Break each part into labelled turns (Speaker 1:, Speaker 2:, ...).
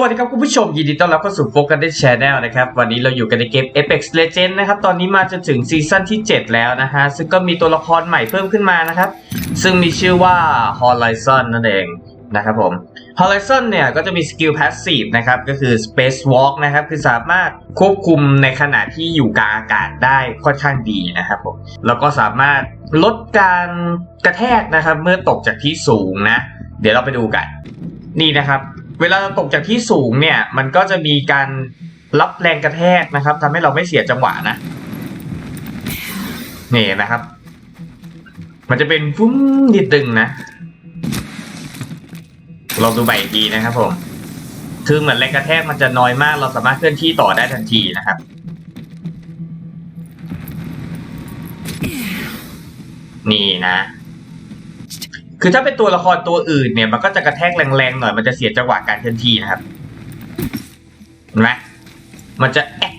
Speaker 1: สวัสดีครับคุณผู้ชมยินดีต้อนรับเข้าสู่โฟกัสชแนลนะครับวันนี้เราอยู่กันในเกม Apex Legends นะครับตอนนี้มาจนถึงซีซั่นที่ 7 แล้วนะฮะซึ่งก็มีตัวละครใหม่เพิ่มขึ้นมานะครับ ซึ่งมีชื่อว่า Horizon นั่นเองนะครับผม Horizon เนี่ยก็จะมีสกิล Passive นะครับก็คือ Space Walk นะครับคือสามารถควบคุมในขณะที่อยู่กลางอากาศได้ค่อนข้างดีนะครับผมแล้วก็สามารถลดการกระแทกนะครับเมื่อตกจากที่สูงนะ เดี๋ยวเราไปดูกันนี่นะครับ เวลาเราตกจากที่สูงเนี่ย มันก็จะมีการรับแรงกระแทกนะครับทำให้เราไม่เสียจังหวะนะนี่นะครับ มันจะเป็นฟุ้มนิดตึงนะลองดูใหม่อีกทีนะครับผม คือเหมือนแรงกระแทกมันจะน้อยมาก เราสามารถเคลื่อนที่ต่อได้ทันทีนะครับ นี่นะ คือถ้าเป็นตัวละครตัวอื่นเนี่ยมันก็จะกระแทกแรงๆหน่อยมันจะเสียจังหวะการเคลื่อนที่นะครับเห็นไหมมันจะแอะ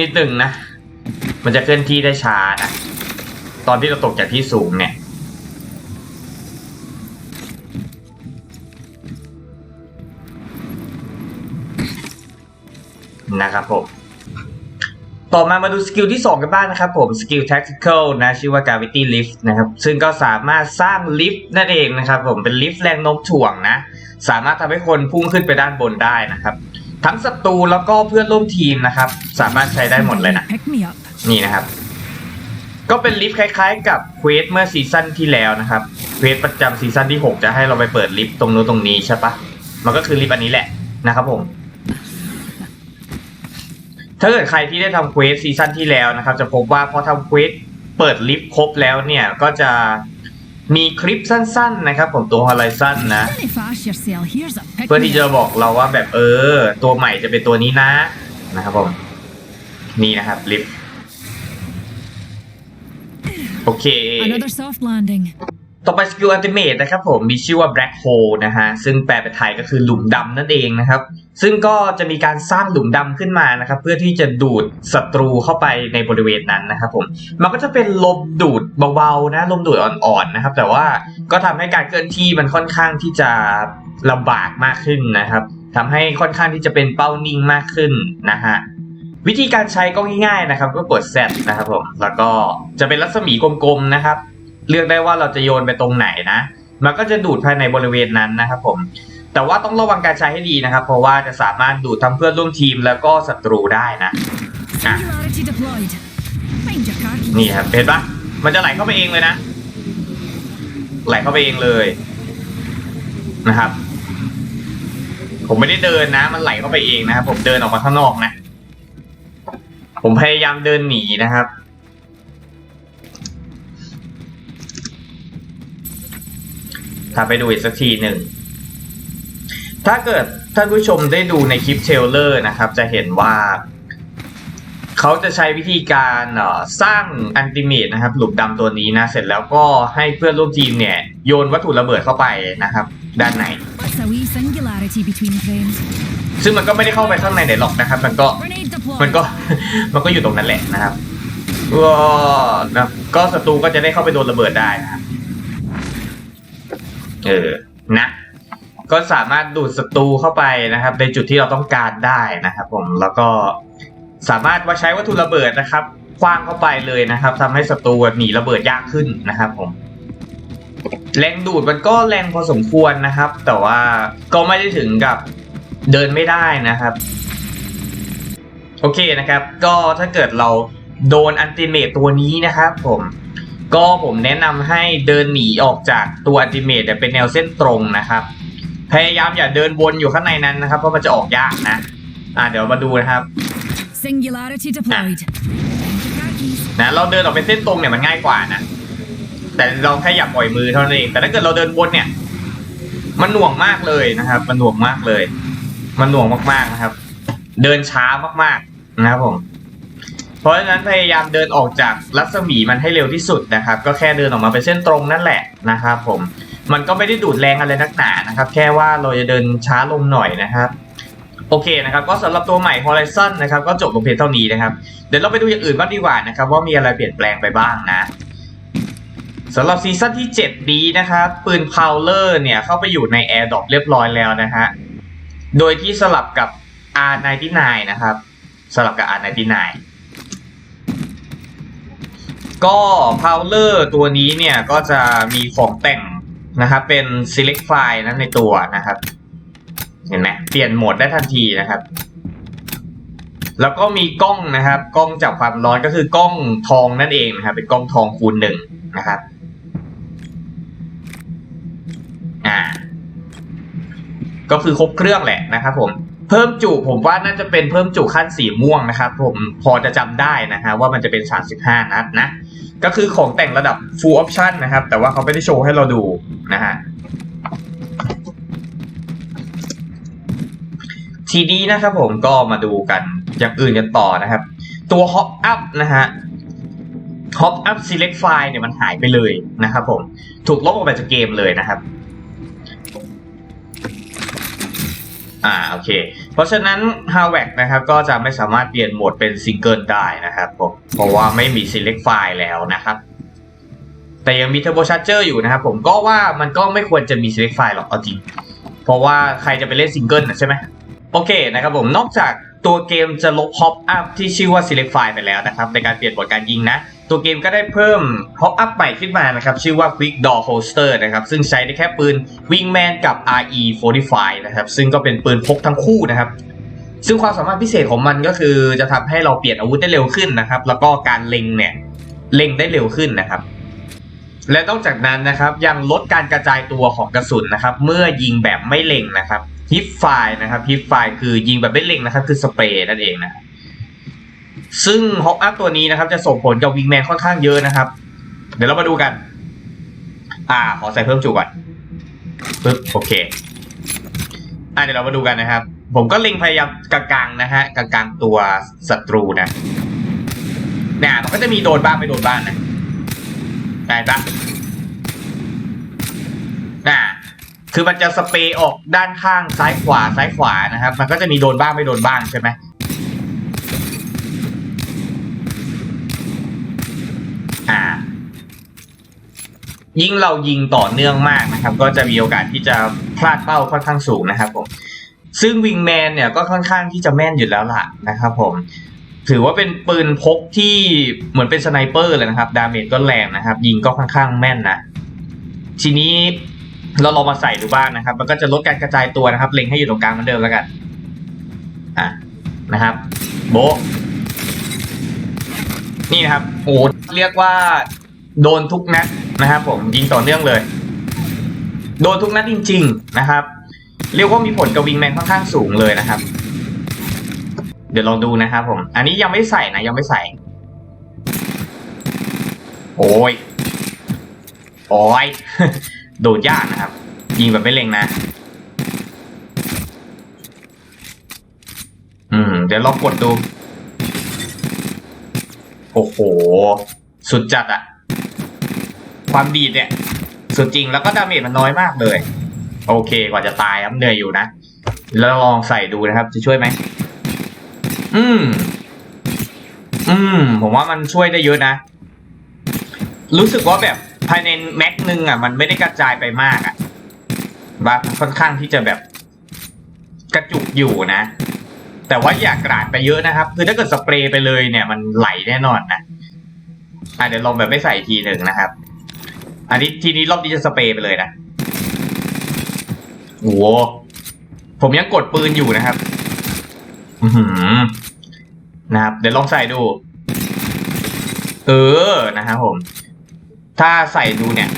Speaker 1: นิดหนึ่งนะ มันจะเคลื่อนที่ได้ช้านะตอนที่เราตกจากที่สูงเนี่ยนะครับผม ต่อมามาดูสกิลที่ 2 กันบ้างนะครับผมสกิล tactical นะชื่อว่า gravity lift นะครับซึ่งก็สามารถสร้างลิฟต์นั่นเองนะครับผมเป็นลิฟต์แรงโน้มถ่วงนะ สามารถทำให้คนพุ่งขึ้นไปด้านบนได้นะครับทั้งศัตรูแล้วก็เพื่อนร่วมทีมนะครับ สามารถใช้ได้หมดเลยนะ
Speaker 2: Pick me up.
Speaker 1: นี่นะครับ ก็เป็นลิฟต์คล้ายๆ กับเควสเมื่อซีซั่นที่แล้วนะครับเควสประจำซีซั่นที่ 6 จะให้เราไปเปิดลิฟต์ตรงนู้นตรงนี้ใช่ปะมันก็คือลิฟต์อันนี้แหละนะครับผม ถ้าเกิดใครที่ได้ทำเควสซีซั่นที่แล้วนะครับ จะพบว่าพอทำเควสเปิดลิฟต์ครบแล้วเนี่ยก็จะมีคลิปสั้นๆนะครับ ผมตัว Horizon นะ เพื่อที่จะบอกเราว่าแบบเออ ตัวใหม่จะเป็นตัวนี้นะนะครับผม นี่นะครับลิฟต์โอเค
Speaker 2: Another soft landing.
Speaker 1: ต่อไปสกิลอัลติเมทนะครับผมมีชื่อว่า Black Hole นะฮะซึ่งแปลเป็นไทยก็คือหลุมดำนั่นเองนะครับ ซึ่งก็จะมีการสร้างหลุมดำขึ้นมานะครับ เพื่อที่จะดูดศัตรูเข้าไปในบริเวณนั้นนะครับผมมันก็จะเป็นลมดูดเบาๆนะลมดูดอ่อนๆนะครับ แต่ว่าก็ทำให้การเคลื่อนที่มันค่อนข้างที่จะลำบากมากขึ้นนะครับทำให้ค่อนข้างที่จะเป็นเป้านิ่งมากขึ้นนะฮะวิธีการใช้ก็ง่ายๆนะครับ ก็กด Z นะครับผมแล้วก็จะเป็นรัศมีกลมๆนะครับ เลือกได้ว่าเราจะโยนไปตรงไหนนะ มันก็จะดูดภายในบริเวณนั้นนะครับผม แต่ว่าต้องระวังการใช้ให้ดีนะครับ เพราะว่าจะสามารถดูดทั้งเพื่อนร่วมทีมแล้วก็ศัตรูได้นะนี่ครับเห็นปะมันจะไหลเข้าไปเองเลยนะ ไหลเข้าไปเองเลยนะครับ ผมไม่ได้เดินนะ มันไหลเข้าไปเองนะครับผมเดินออกมาข้างนอกนะ ผมพยายามเดินหนีนะครับ ถ้าไปดูอีกสักทีหนึ่ง ถ้าเกิดท่านผู้ชมได้ดูในคลิปเทรลเลอร์นะครับ จะเห็นว่าเขาจะใช้วิธีการเอ่อสร้างอันติเมตนะครับ หลุมดำตัวนี้นะ เสร็จแล้วก็ให้เพื่อนร่วมทีมเนี่ยโยนวัตถุระเบิดเข้าไปนะครับ ด้านใน
Speaker 2: What's a wee singularity between frames?
Speaker 1: ซึ่งมันก็ไม่ได้เข้าไปข้างในไหนหรอกนะครับ มันก็
Speaker 2: Grenade deployed.
Speaker 1: มันก็มันก็อยู่ตรงนั้นแหละนะครับก็นะก็ศัตรูก็จะได้เข้าไปโดนระเบิดได้นะครับ เออนะก็สามารถดูดศัตรูเข้าไปนะครับ ในจุดที่เราต้องการได้นะครับ ผมแล้วก็สามารถว่าใช้วัตถุระเบิดนะครับคว้างเข้าไปเลยนะครับทำให้ศัตรูหนีระเบิดยากขึ้นนะครับ ผม แรงดูดมันก็แรงพอสมควรนะครับ แต่ว่าก็ไม่ได้ถึงกับเดินไม่ได้นะครับ โอเคนะครับ ก็ถ้าเกิดเราโดนอันติเมตตัวนี้นะครับ ผม ก็ผมแนะนำให้เดินหนีออกจากตัวอันติเมตเนี่ยเป็นแนวเส้นตรงนะครับ พยายามอย่าเดินวนอยู่ข้างในนั้นนะครับ เพราะมันจะออกยากนะ อ่าเดี๋ยวมาดูนะครับ
Speaker 2: Singularity deployed. Find your car keys.
Speaker 1: นะเราเดินออกเป็นเส้นตรงเนี่ยมันง่ายกว่านะ แต่เราแค่อย่าปล่อยมือเท่านั้นเอง แต่ถ้าเกิดเราเดินวนเนี่ย มันหน่วงมากเลยนะครับ มันหน่วงมากเลย มันหน่วงมากๆนะครับ เดินช้ามากๆนะครับผม เพราะฉะนั้นพยายามเดินออกจากรัศมีมันให้เร็วที่สุดนะครับ ก็แค่เดินออกมาเป็นเส้นตรงนั่นแหละนะครับผมมันก็ไม่ได้ดูดแรงอะไรนักหนานะครับ แค่ว่าเราจะเดินช้าลงหน่อยนะครับ โอเคนะครับ ก็สำหรับตัวใหม่ Horizon นะครับ ก็จบลงเพียงเท่านี้นะครับ เดี๋ยวเราไปดูอย่างอื่นบ้างดีกว่านะครับ ว่ามีอะไรเปลี่ยนแปลงไปบ้างนะสำหรับซีซั่นที่ 7 นี้นะครับ ปืนพาวเลอร์เนี่ยเข้าไปอยู่ใน Air d r o p เรียบร้อยแล้วนะฮะ โดยที่สลับกับ R99 นะครับ สลับกับ R99 ก็ Powler ตัวนี้เนี่ยก็จะมีของแต่งนะครับ เป็น select file นั้นในตัวนะครับ เห็นไหมเปลี่ยนโหมดได้ทันทีนะครับ แล้วก็มีกล้องนะครับ กล้องจับความร้อนก็คือกล้องทองนั่นเองนะครับ เป็นกล้องทองคูณหนึ่งนะครับอ่าก็คือครบเครื่องแหละนะครับผมเพิ่มจุผมว่าน่าจะเป็นเพิ่มจุขั้นสีม่วงนะครับ ผมพอจะจำได้นะฮะว่ามันจะเป็น 35 นัดนะ ก็คือของแต่งระดับ full option นะครับ แต่ว่าเขาไม่ได้โชว์ให้เราดูนะฮะทีนี้นะครับผมก็มาดูกันอย่างอื่นกันต่อนะครับ ตัว hop up นะฮะ hop up select file เนี่ยมันหายไปเลยนะครับผมถูกลบออกไปจากเกมเลยนะครับ อ่าโอเค เพราะฉะนั้น h a w a c นะครับก็จะไม่สามารถเปลี่ยนโหมดเป็นซิงเกิลได้นะครับผมเพราะว่าไม่มี select file แล้วนะครับ แต่ยังมี turbo charger อยู่นะครับผมก็ว่ามันก็ไม่ควรจะมี select file หรอกเอาจริง เพราะว่าใครจะไปเล่นซิงเกิลนะใช่ไหมโอเคนะครับผมนอกจากตัวเกมจะลบ hop up ที่ชื่อว่า select file ไปแล้วนะครับในการเปลี่ยนโหมดการยิงนะ ตัวเกมก็ได้เพิ่ม hop up ใหม่ขึ้นมานะครับ ชื่อว่า quick door holster นะครับ ซึ่งใช้ได้แค่ปืน wingman กับ re 45 นะครับ ซึ่งก็เป็นปืนพกทั้งคู่นะครับ ซึ่งความสามารถพิเศษของมันก็คือจะทำให้เราเปลี่ยนอาวุธได้เร็วขึ้นนะครับ แล้วก็การเล็งเนี่ย เล็งได้เร็วขึ้นนะครับ และนอกจากนั้นนะครับยังลดการกระจายตัวของกระสุนนะครับ เมื่อยิงแบบไม่เล็งนะครับฮิปไฟนะครับฮิปไฟคือยิงแบบไม่เล็งนะครับ คือสเปรย์นั่นเองนะ ซึ่งฮอกอัพตัวนี้นะครับ จะส่งผลกับวิงแมนค่อนข้างเยอะนะครับ เดี๋ยวเรามาดูกัน อ่า ขอใส่เพิ่มจุก่อนปึ๊บโอเค อ่าเดี๋ยวเรามาดูกันนะครับ ผมก็เล็งพยายามกลางๆนะฮะกลางๆตัวศัตรูนะเนี่ยมันก็จะมีโดนบ้างไม่โดนบ้างนะได้ปะน่ะคือมันจะสเปรย์ออกด้านข้างซ้ายขวาซ้ายขวานะครับ มันก็จะมีโดนบ้างไม่โดนบ้างใช่ไหม อ่า ยิ่งเรายิงต่อเนื่องมากนะครับ ก็จะมีโอกาสที่จะพลาดเป้าค่อนข้างสูงนะครับผมซึ่งวิงแมนเนี่ยก็ค่อนข้างที่จะแม่นอยู่แล้วล่ะนะครับผมถือว่าเป็นปืนพกที่เหมือนเป็นสไนเปอร์เลยนะครับ ดาเมจก็แรงนะครับ ยิงก็ค่อนข้างแม่นนะ ทีนี้เราลองมาใส่ดูบ้างนะครับ มันก็จะลดการกระจายตัวนะครับ เล็งให้อยู่ตรงกลางเหมือนเดิมแล้วกัน อะนะครับ โบนี่นะครับ โอ้เรียกว่าโดนทุกนัด นะครับผมยิงต่อเนื่องเลย โดนทุกนัดจริง ๆ นะครับ เรียกว่ามีผลกับวิงแมนค่อนข้างสูงเลยนะครับ เดี๋ยวลองดูนะครับผม อันนี้ยังไม่ใส่นะยังไม่ใส่ โอ้ยโอ้ยโดดยากนะครับ ยิงแบบไม่เล็งนะ อืม เดี๋ยวลองกดดู โอ้โห สุดจัดอะ ความดีดเนี่ยสุดจริงแล้วก็ดาเมจมันน้อยมากเลย โอเคกว่าจะตายครับเหนื่อยอยู่นะแล้วลองใส่ดูนะครับ จะช่วยไหมอืม อืม ผมว่ามันช่วยได้เยอะนะ รู้สึกว่าแบบภายในแม็กนึงอะ มันไม่ได้กระจายไปมากอะบ้าค่อนข้างที่จะแบบกระจุกอยู่นะ แต่ว่าอย่ากราดไปเยอะนะครับ คือถ้าเกิดสเปรย์ไปเลยเนี่ย มันไหลแน่นอนนะอะเดี๋ยวลองแบบไม่ใส่ทีหนึ่งนะครับ อันนี้ทีนี้รอบนี้จะสเปรย์ไปเลยนะโอ้โหผมยังกดปืนอยู่นะครับ อือหือนะครับ เดี๋ยวลองใส่ดู เออนะครับผม ถ้าใส่ดูเนี่ย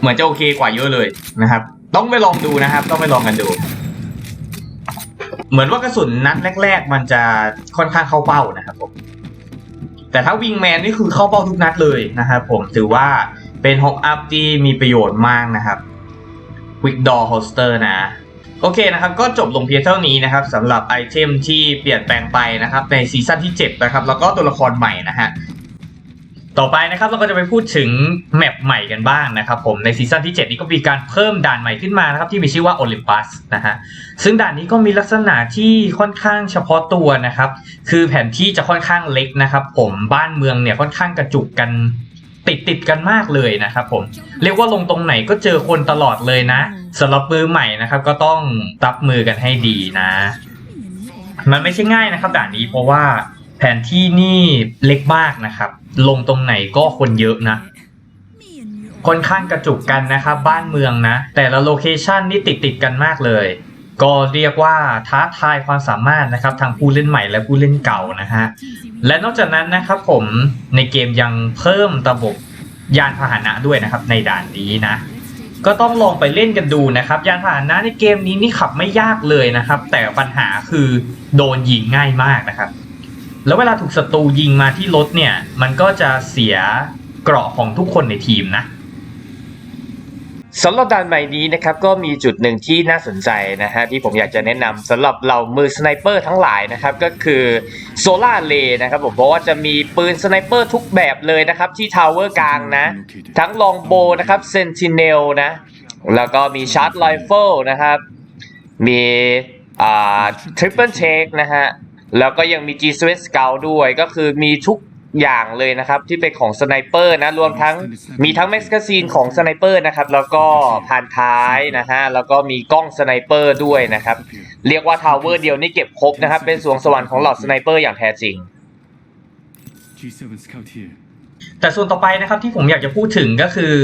Speaker 1: เหมือนจะโอเคกว่าเยอะเลยนะครับ ต้องไปลองดูนะครับ ต้องไปลองกันดู เหมือนว่ากระสุนนัดแรก ๆ มันจะค่อนข้างเข้าเป้านะครับผมแต่ถ้าวิงแมนนี่คือเข้าเป้าทุกนัดเลยนะครับผมถือว่า เป็นฮอกอัพที่มีประโยชน์มากนะครับ Quick Door Holster นะโอเคนะครับ ก็จบลงเพียงเท่านี้นะครับสำหรับไอเทมที่เปลี่ยนแปลงไปนะครับ ในซีซั่นที่ 7 นะครับ แล้วก็ตัวละครใหม่นะฮะต่อไปนะครับเราก็จะไปพูดถึงแมปใหม่กันบ้างนะครับผมในซีซั่นที่ 7 นี้ก็มีการเพิ่มด่านใหม่ขึ้นมานะครับที่มีชื่อว่า Olympus นะฮะซึ่งด่านนี้ก็มีลักษณะที่ค่อนข้างเฉพาะตัวนะครับ คือแผนที่จะค่อนข้างเล็กนะครับ ผมบ้านเมืองเนี่ยค่อนข้างกระจุกกัน ติดติดกันมากเลยนะครับผมเรียกว่าลงตรงไหนก็เจอคนตลอดเลยนะสำหรับมือใหม่นะครับ ก็ต้องรับมือกันให้ดีนะ มันไม่ใช่ง่ายนะครับด่านนี้เพราะว่าแผนที่นี่เล็กมากนะครับ ลงตรงไหนก็คนเยอะนะค่อนข้างกระจุกกันนะครับบ้านเมืองนะ แต่ละโลเคชันนี่ติดติดๆกันมากเลย ก็เรียกว่าท้าทายความสามารถนะครับทางผู้เล่นใหม่และผู้เล่นเก่านะฮะและนอกจากนั้นนะครับผมในเกมยังเพิ่มระบบยานพาหนะด้วยนะครับในด่านนี้นะ ก็ต้องลองไปเล่นกันดูนะครับ ยานพาหนะในเกมนี้นี่ขับไม่ยากเลยนะครับ แต่ปัญหาคือโดนยิงง่ายมากนะครับ แล้วเวลาถูกศัตรูยิงมาที่รถเนี่ย มันก็จะเสียเกราะของทุกคนในทีมนะ สำหรับด่านใหม่นี้นะครับก็มีจุดหนึ่งที่น่าสนใจนะฮะที่ผมอยากจะแนะนำสำหรับเรามือสไนเปอร์ทั้งหลายนะครับก็คือโซล่าเลนะครับผมเพราะว่าจะมีปืนสไนเปอร์ทุกแบบเลยนะครับที่ทาวเวอร์กลางนะ ทั้งลองโบนะครับเซนติเนลนะแล้วก็มีชาร์จไรเฟิลนะครับมีอ่าทริปเปิลเชคนะฮะแล้วก็ยังมี G s w e t Scout ด้วยก็คือมีทุก อย่างเลยนะครับที่เป็นของสไนเปอร์นะรวมทั้งมีทั้งแม็กกาซีนของสไนเปอร์นะครับแล้วก็ผ่านท้ายนะฮะแล้วก็มีกล้องสไนเปอร์ด้วยนะครับเรียกว่าทาวเวอร์เดียวนี่เก็บครบนะครับเป็นสวงสวรรค์ของเหล่าสไนเปอร์อย่างแท้จริง
Speaker 3: G7 Scout here.
Speaker 1: แต่ส่วนต่อไปนะครับที่ผมอยากจะพูดถึงก็คือ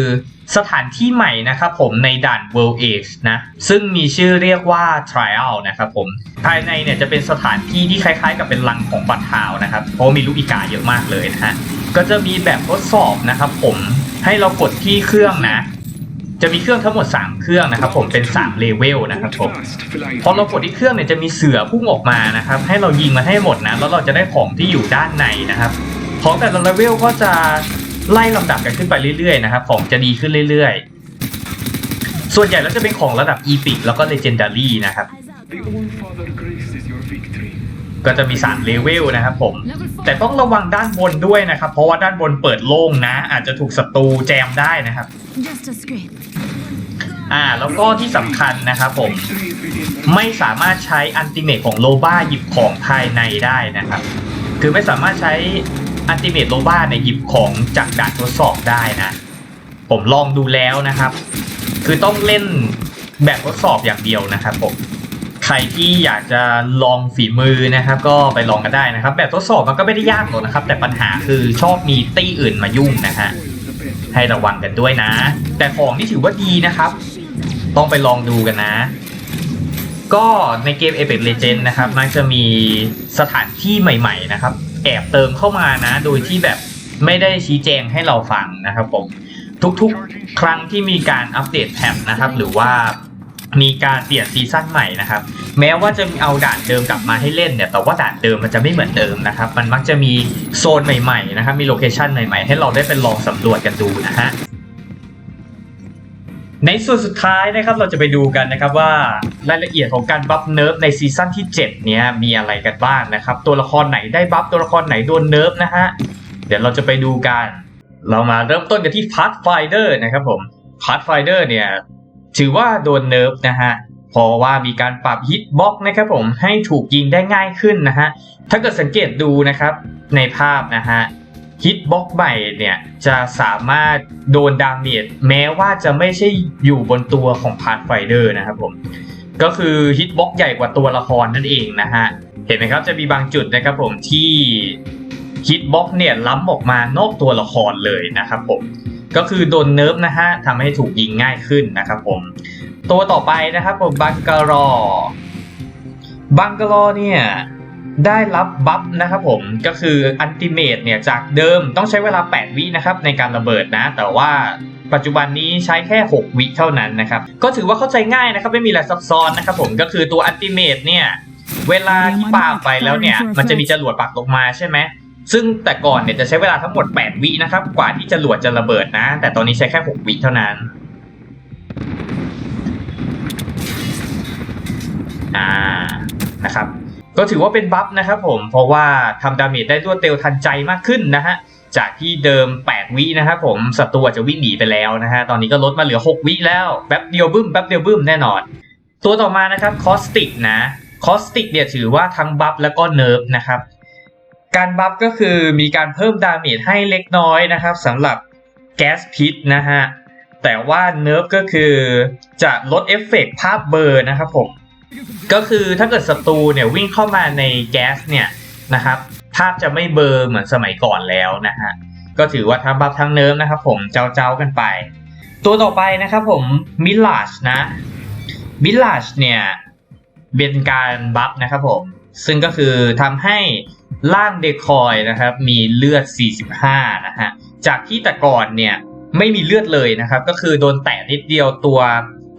Speaker 1: สถานที่ใหม่นะครับผมในด่าน World Age นะซึ่งมีชื่อเรียกว่า Trial นะครับผมภายในเนี่ยจะเป็นสถานที่ที่คล้ายๆ กับเป็นรังของปัดทาวนะครับเพราะมีลูกอีกาเยอะมากเลยนะฮะก็จะมีแบบทดสอบนะครับผมให้เรากดที่เครื่องนะ จะมีเครื่องทั้งหมด 3 เครื่องนะครับผมเป็น3เลเวลนะครับผมพอเรากดที่เครื่องเนี่ยจะมีเสือพุ่งออกมานะครับให้เรายิงมันให้หมดนะแล้วเราจะได้ของที่อยู่ด้านในนะครับ ของแต่ละเลเวลก็จะไล่ลำดับกันขึ้นไปเรื่อยๆนะครับ ของจะดีขึ้นเรื่อยๆ ส่วนใหญ่แล้วจะเป็นของระดับอีพิกแล้วก็เลเจนดารี่นะครับ
Speaker 3: The All Father graces your victory.
Speaker 1: ก็จะมี3เลเวลนะครับผม แต่ต้องระวังด้านบนด้วยนะครับ เพราะว่าด้านบนเปิดโล่งนะ อาจจะถูกศัตรูแจมได้นะครับ
Speaker 2: Just a script.
Speaker 1: อ่าแล้วก็ที่สำคัญนะครับผม
Speaker 3: Victory is within
Speaker 1: ไม่สามารถใช้อันติเมตของโลบ้าหยิบของภายในได้นะครับ คือไม่สามารถใช้ อัติเมตโลบ้าในยหยิบของจากด่านทดสอบได้นะ ผมลองดูแล้วนะครับ คือต้องเล่นแบบทดสอบอย่างเดียวนะครับผมใครที่อยากจะลองฝีมือนะครับ ก็ไปลองกันได้นะครับ แบบทดสอบมันก็ไม่ได้ยากหรอกนะครับ แต่ปัญหาคือชอบมีตี้อื่นมายุ่งนะฮะให้ระวังกันด้วยนะ แต่ของนี่ถือว่าดีนะครับ ต้องไปลองดูกันนะ ก็ในเกม Apex Legends นะครับ มักจะมีสถานที่ใหม่ ๆ นะครับ แอบเติมเข้ามานะ โดยที่แบบไม่ได้ชี้แจงให้เราฟังนะครับผมทุกๆ ครั้งที่มีการอัปเดตแพทนะครับ หรือว่ามีการเปลี่ยนซีซั่นใหม่นะครับ แม้ว่าจะเอาด่านเดิมกลับมาให้เล่นเนี่ยแต่ว่าด่านเดิมมันจะไม่เหมือนเดิมนะครับ มันมักจะมีโซนใหม่ๆนะครับมีโลเคชันใหม่ๆ ให้เราได้ไปลองสำรวจกันดูนะฮะ ในส่วนสุดท้ายนะครับเราจะไปดูกันนะครับว่ารายละเอียดของการบัฟเนิร์ฟในซีซั่นที่ 7 เนี้ยมีอะไรกันบ้างนะครับ ตัวละครไหนได้บัฟตัวละครไหนโดนเนิร์ฟนะฮะเดี๋ยวเราจะไปดูกัน เรามาเริ่มต้นกันที่ Pathfinder นะครับผม Pathfinder เนี่ยถือว่าโดนเนิร์ฟนะฮะเพราะว่ามีการปรับฮิตบ็อกนะครับผมให้ถูกยิงได้ง่ายขึ้นนะฮะถ้าเกิดสังเกตดูนะครับในภาพนะฮะ ฮิตบ็อกใหม่เนี่ยจะสามารถโดนดาเมจแม้ว่าจะไม่ใช่อยู่บนตัวของพา t ไฟเดอร์นะครับผม ก็คือฮิตบ็อกใหญ่กว่าตัวละครนั่นเองนะฮะ เห็นไหมครับจะมีบางจุดนะครับผมที่ฮิตบ็อกเนี่ยล้ำออกมานอกตัวละครเลยนะครับผม ก็คือโดนเนิร์ฟนะฮะทำให้ถูกยิงง่ายขึ้นนะครับผม ตัวต่อไปนะครับผมบังการอบังกลอเนี่ย ได้รับบัฟนะครับผมก็คืออันติเมตเนี่ยจากเดิมต้องใช้เวลา 8 วินะครับในการระเบิดนะ แต่ว่าปัจจุบันนี้ใช้แค่ 6 วิเท่านั้นนะครับ ก็ถือว่าเข้าใจง่ายนะครับ ไม่มีอะไรซับซ้อนนะครับผมก็คือตัวอันติเมตเนี่ยเวลาที่ปาไปแล้วเนี่ย มันจะมีจรวดปักลงมาใช่ไหมซึ่งแต่ก่อนเนี่ยจะใช้เวลาทั้งหมด 8 วินะครับ กว่าที่จรวดจะระเบิดนะ แต่ตอนนี้ใช้แค่ 6 วิเท่านั้นอ่านะครับ ก็ถือว่าเป็นบัฟนะครับผม เพราะว่าทำดาเมจได้รวดเร็วทันใจมากขึ้นนะฮะ จากที่เดิม 8 วินะครับผม ศัตรูจะวิ่งหนีไปแล้วนะฮะ ตอนนี้ก็ลดมาเหลือ 6 วิแล้ว แป๊บเดียวบึ้ม แป๊บเดียวบึ้มแน่นอน ตัวต่อมานะครับ คอสติกนะ คอสติกเนี่ยถือว่าทั้งบัฟแล้วก็เนิร์ฟนะครับ การบัฟก็คือมีการเพิ่มดาเมจให้เล็กน้อยนะครับสำหรับแก๊สพิษนะฮะ แต่ว่าเนิร์ฟก็คือจะลดเอฟเฟกต์ภาพเบอร์นะครับผม ก็คือถ้าเกิดศัตรูเนี่ยวิ่งเข้ามาในแก๊สเนี่ยนะครับภาพจะไม่เบลอเหมือนสมัยก่อนแล้วนะฮะก็ถือว่าทั้งบัฟทั้งเนิร์ฟนะครับผมเจ้าเจ้าๆกันไป ตัวต่อไปนะครับผมมิลลาชนะมิลาชเนี่ยเป็นการบัฟนะครับผม ซึ่งก็คือทำให้ร่างเดคอยนะครับมีเลือด 45 นะฮะจากที่แต่ก่อนเนี่ยไม่มีเลือดเลยนะครับ ก็คือโดนแตะนิดเดียวตัว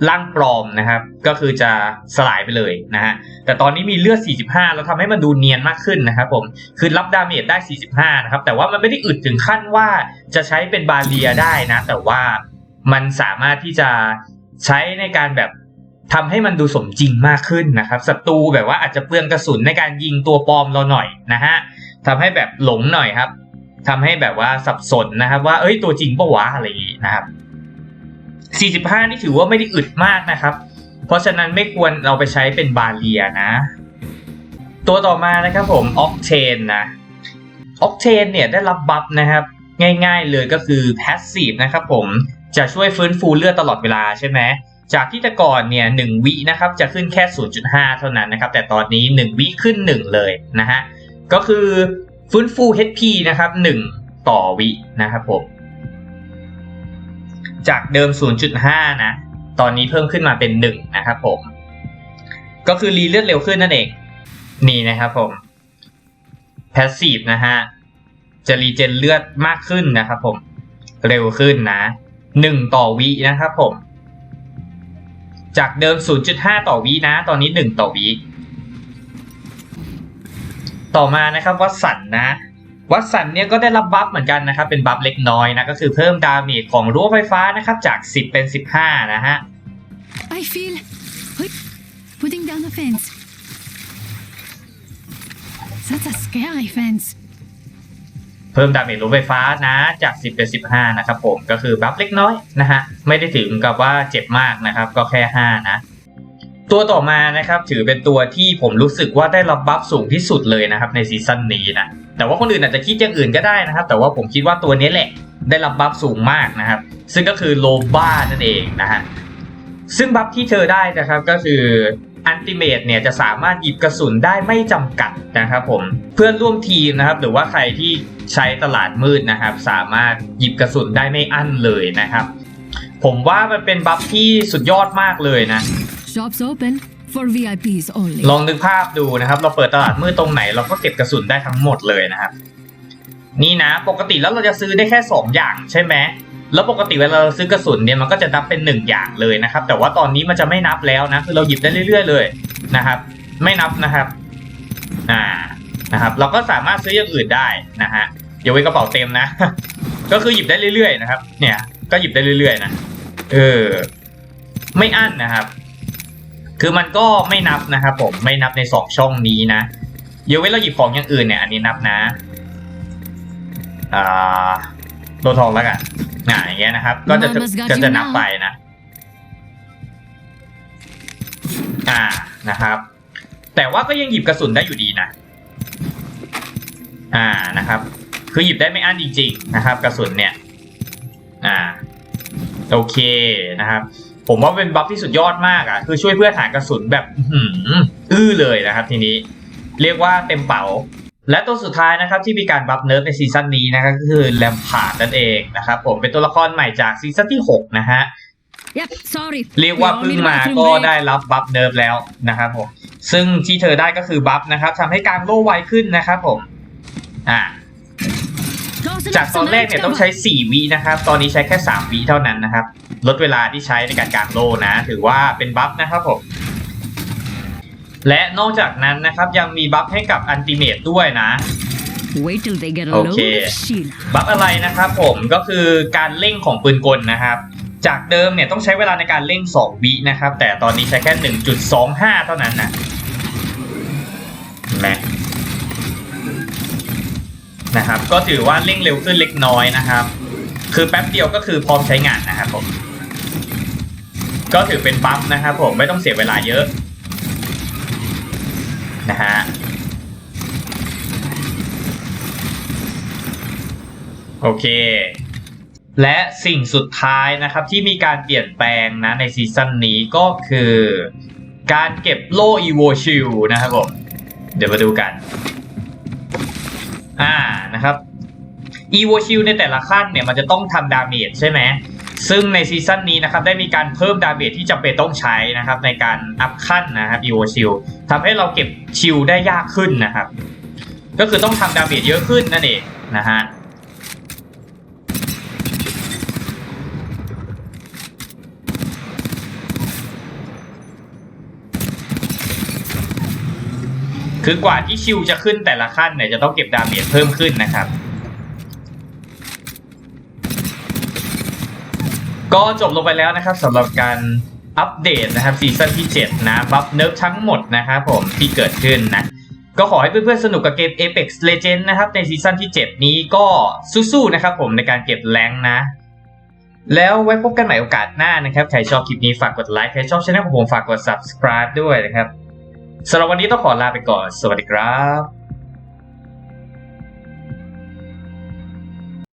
Speaker 1: ร่างปลอมนะครับ ก็คือจะสลายไปเลยนะฮะแต่ตอนนี้มีเลือด 45 แล้วทำให้มันดูเนียนมากขึ้นนะครับผมคือรับดาเมจได้ 45 นะครับ แต่ว่ามันไม่ได้อึดถึงขั้นว่าจะใช้เป็นบาเรียได้นะ แต่ว่ามันสามารถที่จะใช้ในการแบบทำให้มันดูสมจริงมากขึ้นนะครับศัตรูแบบว่าอาจจะเปลืองกระสุนในการยิงตัวปลอมเราหน่อยนะฮะทำให้แบบหลงหน่อยครับทำให้แบบว่าสับสนนะครับ ว่าเอ้ยตัวจริงปะวะอะไรอย่างงี้นะครับ 45 นี่ถือว่าไม่ได้อึดมากนะครับ เพราะฉะนั้นไม่ควรเราไปใช้เป็นบาเรียนะ ตัวต่อมานะครับผมออกเทนนะออกเทนเนี่ยได้รับบัฟนะครับ ง่ายๆเลยก็คือ Passive นะครับผมจะช่วยฟื้นฟูเลือดตลอดเวลาใช่ไหมจากที่แต่ก่อนเนี่ยหนึ่งวินะครับจะขึ้นแค่ 0.5 เท่านั้นนะครับ แต่ตอนนี้ 1 วิขึ้น 1 เลยนะฮะก็คือฟื้นฟู HP นะครับ 1 ต่อวินะครับผม จากเดิม 0.5 นะ ตอนนี้เพิ่มขึ้นมาเป็น 1 นะครับผม ก็คือรีเลือดเร็วขึ้นนั่นเอง นี่นะครับผม Passive นะฮะ จะรีเจนเลือดมากขึ้นนะครับผม เร็วขึ้นนะ 1 ต่อวินะครับผม จากเดิม 0.5 ต่อวินะ ตอนนี้ 1 ต่อวิ ต่อมานะครับวัสันนะ วัตสันเนี่ยก็ได้รับบัฟเหมือนกันนะครับเป็นบัฟเล็กน้อยนะก็คือเพิ่มดาเมจของรั้วไฟฟ้านะครับจาก 10 เป็น 15 นะฮะ
Speaker 2: I feel. Wait, putting down the fence. That's a scary fence.
Speaker 1: เพิ่มดาเมจรั้วไฟฟ้านะจาก 10 เป็น 15 นะครับผมก็คือบัฟเล็กน้อยนะฮะไม่ได้ถึงกับว่าเจ็บมากนะครับก็แค่ 5 นะตัวต่อมานะครับถือเป็นตัวที่ผมรู้สึกว่าได้รับบัฟสูงที่สุดเลยนะครับในซีซั่นนี้นะ แต่ว่าคนอื่นอาจจะคิดอย่างอื่นก็ได้นะครับ แต่ว่าผมคิดว่าตัวนี้แหละได้รับบัฟสูงมากนะครับ ซึ่งก็คือโลบ้านั่นเองนะฮะซึ่งบัฟที่เธอได้นะครับก็คืออันติเมตเนี่ยจะสามารถหยิบกระสุนได้ไม่จำกัดนะครับผมเพื่อนร่วมทีมนะครับ หรือว่าใครที่ใช้ตลาดมืดนะครับ สามารถหยิบกระสุนได้ไม่อั้นเลยนะครับ ผมว่ามันเป็นบัฟที่สุดยอดมากเลยนะ
Speaker 2: Shops open for VIPs only.
Speaker 1: ลองนึกภาพดูนะครับ เราเปิดตลาดมืดตรงไหนเราก็เก็บกระสุนได้ทั้งหมดเลยนะครับ นี่นะปกติแล้วเราจะซื้อได้แค่ 2 อย่างใช่ไหมแล้วปกติเวลาเราซื้อกระสุนเนี่ยมันก็จะนับเป็น 1 อย่างเลยนะครับ แต่ว่าตอนนี้มันจะไม่นับแล้วนะคือเราหยิบได้เรื่อย ๆ เลยนะครับ ไม่นับนะครับอ่านะครับ เราก็สามารถซื้ออย่างอื่นได้นะฮะอย่าไว้กระเป๋าเต็มนะ ก็คือหยิบได้เรื่อยๆนะครับ เนี่ยก็หยิบได้เรื่อยๆนะเออไม่อั้นนะครับ คือมันก็ไม่นับนะครับผมไม่นับในสองช่องนี้นะเดี๋ยวเว้นเราหยิบของอย่างอื่นเนี่ยอันนี้นับนะอ่าโลทองแล้วกันอ่าอย่างเงี้ยนะครับ ก็จะ
Speaker 2: Mama's got
Speaker 1: ก็จะ
Speaker 2: you
Speaker 1: นับ
Speaker 2: now
Speaker 1: ไปนะ อ่านะครับ แต่ว่าก็ยังหยิบกระสุนได้อยู่ดีนะ อ่านะครับ คือหยิบได้ไม่อั้นจริงๆนะครับ กระสุนเนี่ย อ่าโอเคนะครับ ผมว่าเป็นบัฟที่สุดยอดมากอะคือช่วยเพื่อนหากระสุนแบบอื้อหืออื้อเลยนะครับทีนี้ เรียกว่าเต็มเป๋า และตัวสุดท้ายนะครับที่มีการบัฟเนิร์ฟในซีซั่นนี้นะครับก็คือแลมพาร์ดนั่นเองนะครับผมเป็นตัวละครใหม่จากซีซั่นที่ 6 นะฮะ
Speaker 2: Yep, sorry.
Speaker 1: เรียกว่า
Speaker 2: We all
Speaker 1: เพิ่ง
Speaker 2: need a
Speaker 1: มา
Speaker 2: bathroom
Speaker 1: ก็
Speaker 2: break.
Speaker 1: ได้รับบัฟเนิร์ฟแล้วนะครับผมซึ่งที่เธอได้ก็คือบัฟนะครับทำให้การโล่ไวขึ้นนะครับผมอ่า
Speaker 2: Tossing
Speaker 1: จาก
Speaker 2: up
Speaker 1: ตอน
Speaker 2: some
Speaker 1: แรก
Speaker 2: lights
Speaker 1: เนี่ยต้อง
Speaker 2: cover.
Speaker 1: ใช้ 4 วินะครับ ตอนนี้ใช้แค่ 3 วิเท่านั้นนะครับ ลดเวลาที่ใช้ในการกางโล่นะ ถือว่าเป็นบัฟนะครับผม และนอกจากนั้นนะครับยังมีบัฟให้กับอันติเมตด้วยนะ
Speaker 2: Wait till they get a
Speaker 1: Okay.
Speaker 2: load of Sheila.
Speaker 1: บัฟอะไรนะครับผมก็คือการเร่งของปืนกลนะครับ จากเดิมเนี่ยต้องใช้เวลาในการเร่ง 2 วินะครับ แต่ตอนนี้ใช้แค่ 1.25 เท่านั้นนะเห็นไหม นะครับ ก็ถือว่าเร่งเร็วขึ้นเล็กน้อยนะครับ คือแป๊บเดียวก็คือพร้อมใช้งานนะครับผม ก็ถือเป็นบัฟนะครับผมไม่ต้องเสียเวลาเยอะนะฮะโอเค และสิ่งสุดท้ายนะครับที่มีการเปลี่ยนแปลงนะในซีซั่นนี้ก็คือ การเก็บโล่ EVO Shield นะครับผม เดี๋ยวมาดูกัน อ่า นะครับ EVO Shield ในแต่ละขั้นเนี่ยมันจะต้องทำดาเมจใช่ไหมซึ่งในซีซั่นนี้นะครับได้มีการเพิ่มดาเมจที่จำเป็นต้องใช้นะครับ ในการอัพขั้นนะครับ EVO Shield ทำให้เราเก็บชิลได้ยากขึ้นนะครับ ก็คือต้องทำดาเมจเยอะขึ้นนั่นเองนะฮะ คือกว่าที่ชิลจะขึ้นแต่ละขั้นเนี่ยจะต้องเก็บดาเมจเพิ่มขึ้นนะครับ ก็จบลงไปแล้วนะครับสำหรับการอัปเดตนะครับซีซั่นที่ 7 นะบัฟเนิร์ฟทั้งหมดนะครับผมที่เกิดขึ้นนะ ก็ขอให้เพื่อนๆสนุกกับเกม Apex Legend นะครับ ในซีซั่นที่ 7 นี้ก็สู้ๆนะครับผมในการเก็บแรงนะ แล้วไว้พบกันใหม่โอกาสหน้านะครับ ใครชอบคลิปนี้ฝากกดไลค์ใครชอบช่องของผมฝากกด subscribe ด้วยนะครับ สำหรับวันนี้ต้องขอลาไปก่อน สวัสดีครับ